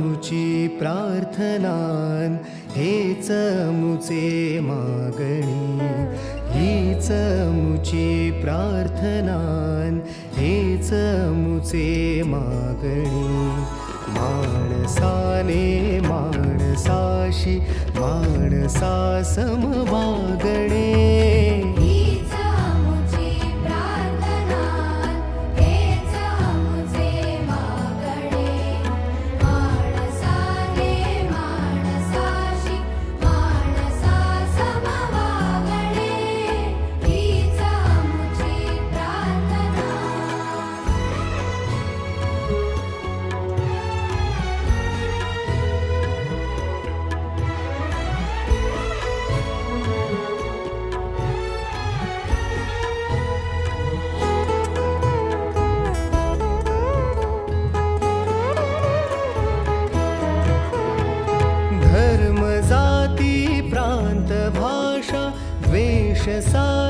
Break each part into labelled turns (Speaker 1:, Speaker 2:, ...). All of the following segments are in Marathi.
Speaker 1: मुची प्रार्थनान हेच मुचे मागणी. हीच मुची प्रार्थनान हेच मुचे मागणी. माणसाने माणसाशी माणसा माणसासम वागणे. सारे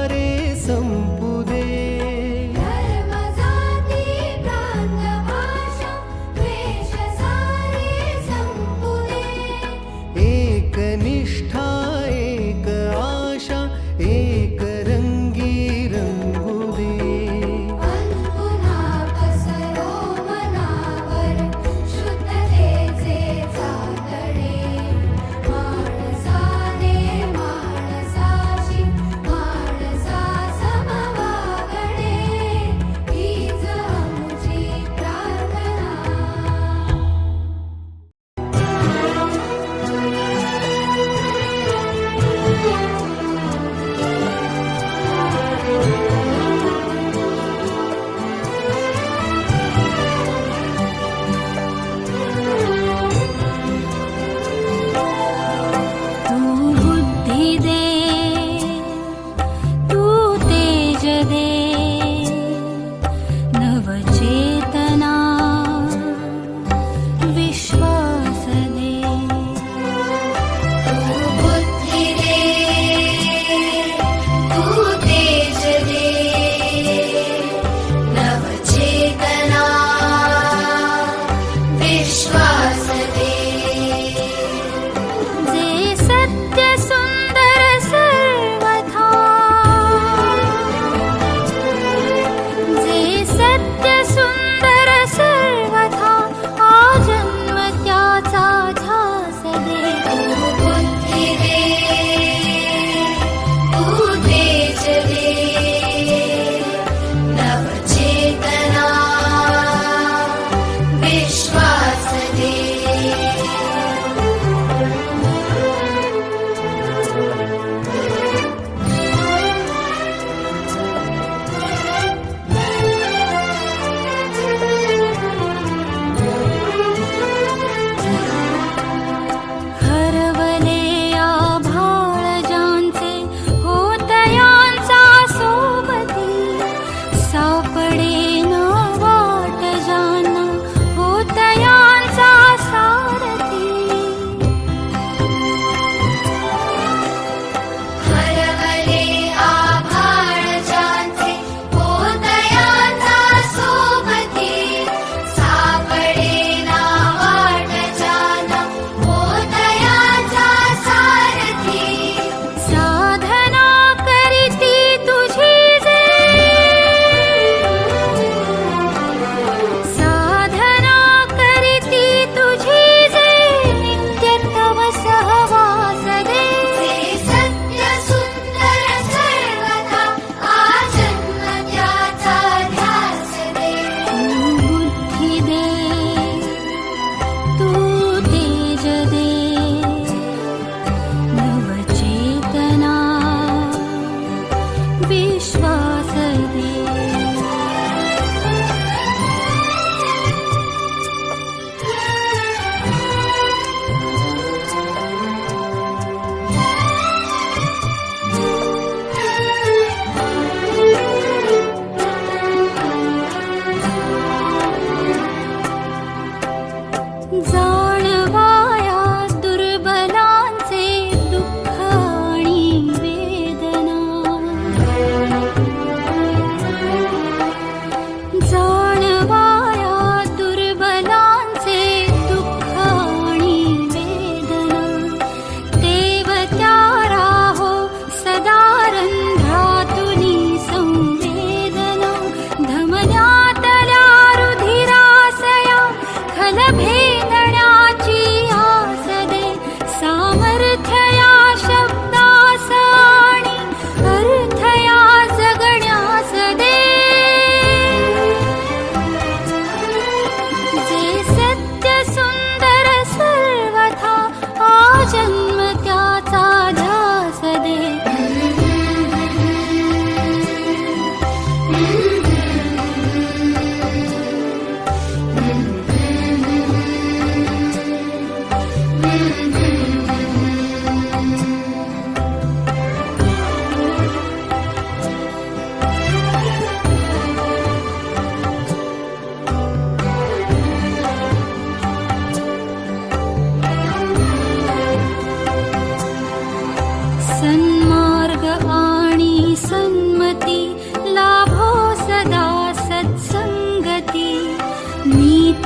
Speaker 2: विश्वासदे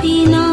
Speaker 1: no